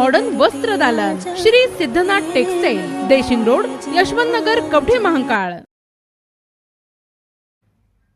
Modern वस्त्र दालन Shri Siddhanath textile Deshing road Yashwant Nagar Kavathe Mahakal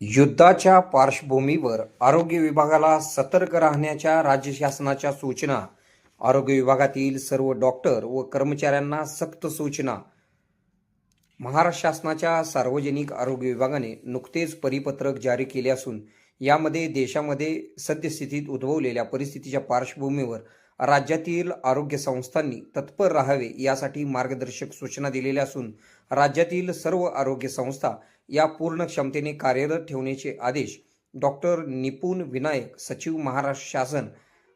युद्धाच्या पार्श्वभूमीवर आरोग्य विभागाला सतर्क राहण्याच्या राज्य शासनाच्या सूचना. आरोग्य विभागातील सर्व डॉक्टर व कर्मचाऱ्यांना सक्त सूचना. महाराष्ट्र शासनाच्या सार्वजनिक आरोग्य विभागाने नुकतेच परिपत्रक जारी केले असून यामध्ये देशामध्ये सद्यस्थितीत उद्भवलेल्या परिस्थितीच्या पार्श्वभूमीवर राज्यातील आरोग्य संस्थांनी तत्पर राहावे यासाठी मार्गदर्शक सूचना दिलेल्या असून राज्यातील सर्व आरोग्य संस्था या पूर्ण क्षमतेने कार्यरत ठेवण्याचे आदेश डॉक्टर निपुण विनायक सचिव महाराष्ट्र शासन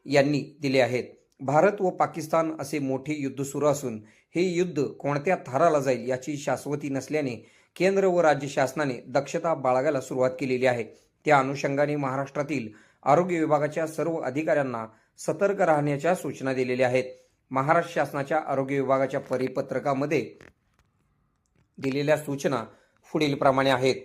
यांनी दिले आहेत. भारत व पाकिस्तान असे मोठे युद्ध सुरू असून हे युद्ध कोणत्या थराला जाईल याची शाश्वती नसल्याने केंद्र व राज्य शासनाने दक्षता बाळगायला सुरुवात केलेली आहे. त्या अनुषंगाने महाराष्ट्रातील आरोग्य विभागाच्या सर्व अधिकाऱ्यांना सतर्क राहण्याच्या सूचना दिलेल्या आहेत. महाराष्ट्र शासनाच्या आरोग्य विभागाच्या परिपत्रकामध्ये दिलेल्या सूचना पुढीलप्रमाणे आहेत.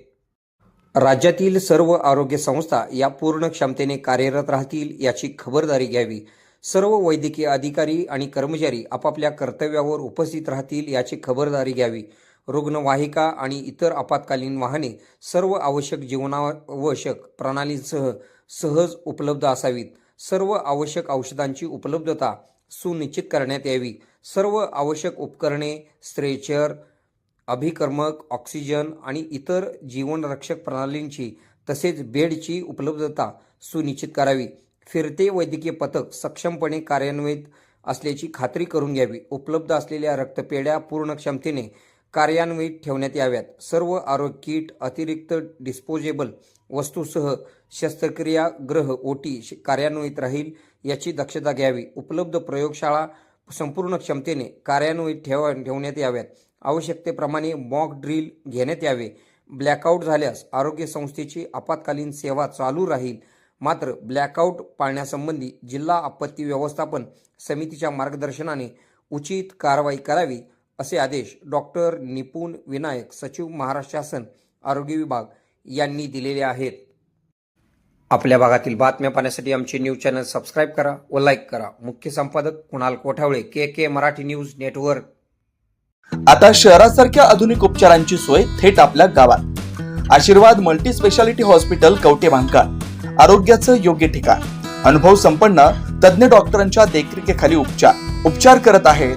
राज्यातील सर्व आरोग्य संस्था या पूर्ण क्षमतेने कार्यरत राहतील याची खबरदारी घ्यावी. सर्व वैद्यकीय अधिकारी आणि कर्मचारी आपापल्या कर्तव्यावर उपस्थित राहतील याची खबरदारी घ्यावी. रुग्णवाहिका आणि इतर आपत्कालीन वाहने सर्व आवश्यक जीवनावश्यक प्रणालींसह सहज उपलब्ध असावीत. सर्व आवश्यक औषधांची उपलब्धता सुनिश्चित करण्यात यावी. सर्व आवश्यक उपकरणे स्ट्रेचर अभिकर्मक ऑक्सिजन आणि इतर जीवनरक्षक प्रणालींची तसेच बेडची उपलब्धता सुनिश्चित करावी. फिरते वैद्यकीय पथक सक्षमपणे कार्यान्वित असल्याची खात्री करून घ्यावी. उपलब्ध असलेल्या रक्तपेढ्या पूर्ण क्षमतेने कार्यान्वित ठेवण्यात याव्यात. सर्व आरोग्य किट अतिरिक्त डिस्पोजेबल वस्तूसह शस्त्रक्रिया ग्रह ओटी कार्यान्वित राहील याची दक्षता घ्यावी. उपलब्ध प्रयोगशाळा संपूर्ण क्षमतेने कार्यान्वित ठेवा ठेवण्यात याव्यात. आवश्यकतेप्रमाणे मॉक ड्रिल घेण्यात यावे. ब्लॅकआउट झाल्यास आरोग्य संस्थेची आपत्कालीन सेवा चालू राहील. मात्र ब्लॅकआउट पाळण्यासंबंधी जिल्हा आपत्ती व्यवस्थापन समितीच्या मार्गदर्शनाने उचित कारवाई करावी. असे आदेश डॉक्टर निपुण विनायक सचिव महाराष्ट्र शासन आरोग्य विभाग यांनी दिलेले आहेत. आपल्या भागातील बातम्या पाहण्यासाठी आमचे न्यूज चॅनल सबस्क्राईब करा व लाईक करा. मुख्य संपादक Kunal Kothawale K K Marathi news network. आता शहरासारख्या आधुनिक उपचारांची सोय थेट आपल्या गावात. Ashirwad multi speciality hospital Kavathe Mahankal आरोग्याचं योग्य ठिकाण. अनुभव संपन्न तज्ञ डॉक्टरांच्या देखरेखीखाली उपचार. उपचार करत आहेत